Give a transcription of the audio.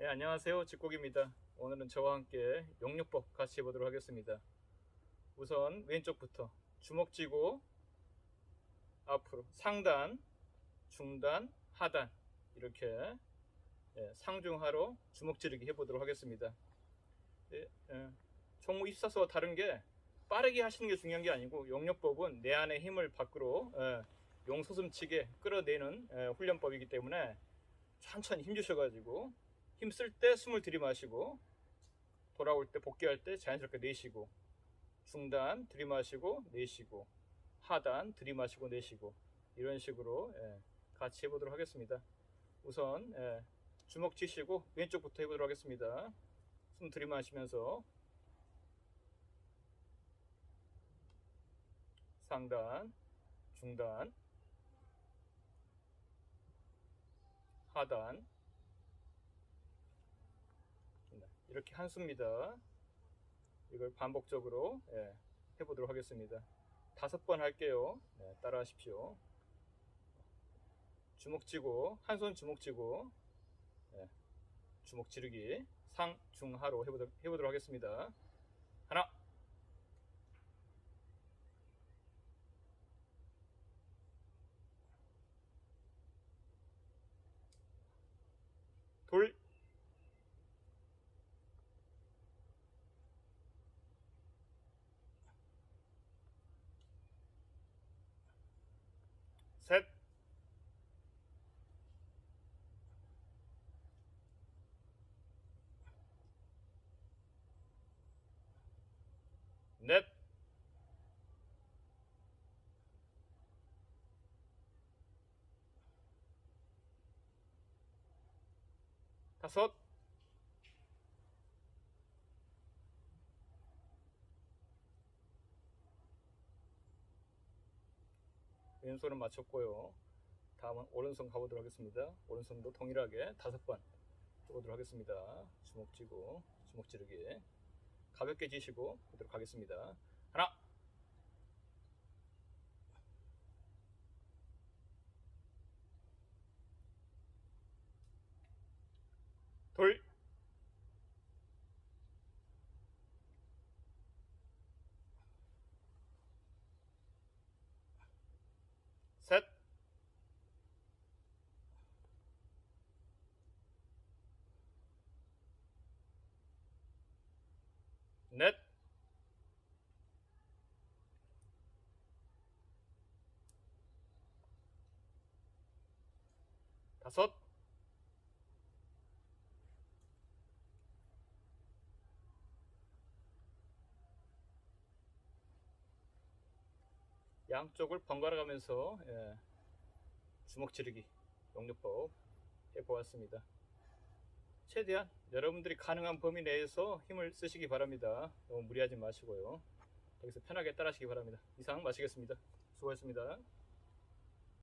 네, 안녕하세요. 직국입니다. 오늘은 저와 함께 용력법 같이 해보도록 하겠습니다. 우선 왼쪽부터 주먹 쥐고 앞으로 상단, 중단, 하단 이렇게 예, 상중하로 주먹 지르기 해보도록 하겠습니다. 예, 예, 종목 입사서와 다른 게 빠르게 하시는 게 중요한 게 아니고 용력법은 내 안의 힘을 밖으로 예, 용소슴치게 끌어내는 예, 훈련법이기 때문에 천천히 힘 주셔가지고 힘쓸 때 숨을 들이마시고 돌아올 때 복귀할 때 자연스럽게 내쉬고 중단 들이마시고 내쉬고 하단 들이마시고 내쉬고 이런 식으로 예, 같이 해보도록 하겠습니다. 우선 예, 주먹 쥐시고 왼쪽부터 해보도록 하겠습니다. 숨 들이마시면서 상단, 중단, 하단 네, 이렇게 한 수입니다. 이걸 반복적으로 예, 해보도록 하겠습니다. 다섯 번 할게요. 네, 따라 하십시오. 주먹 쥐고 한 손 주먹 쥐고 예, 주먹 지르기 상, 중, 하로 해보도록, 해보도록 하겠습니다. 하나 둘 셋, 넷, 다섯, 왼손은 맞췄고요. 다음은 오른손 가보도록 하겠습니다. 오른손도 동일하게 다섯 번 해보도록 하겠습니다. 주먹 쥐고 주먹 지르기 가볍게 쥐시고 보도록 하겠습니다. 하나, 다섯, 양쪽을 번갈아 가면서 예, 주먹 지르기 용력법 해보았습니다. 최대한 여러분들이 가능한 범위 내에서 힘을 쓰시기 바랍니다. 너무 무리하지 마시고요. 여기서 편하게 따라 하시기 바랍니다. 이상 마치겠습니다. 수고하셨습니다.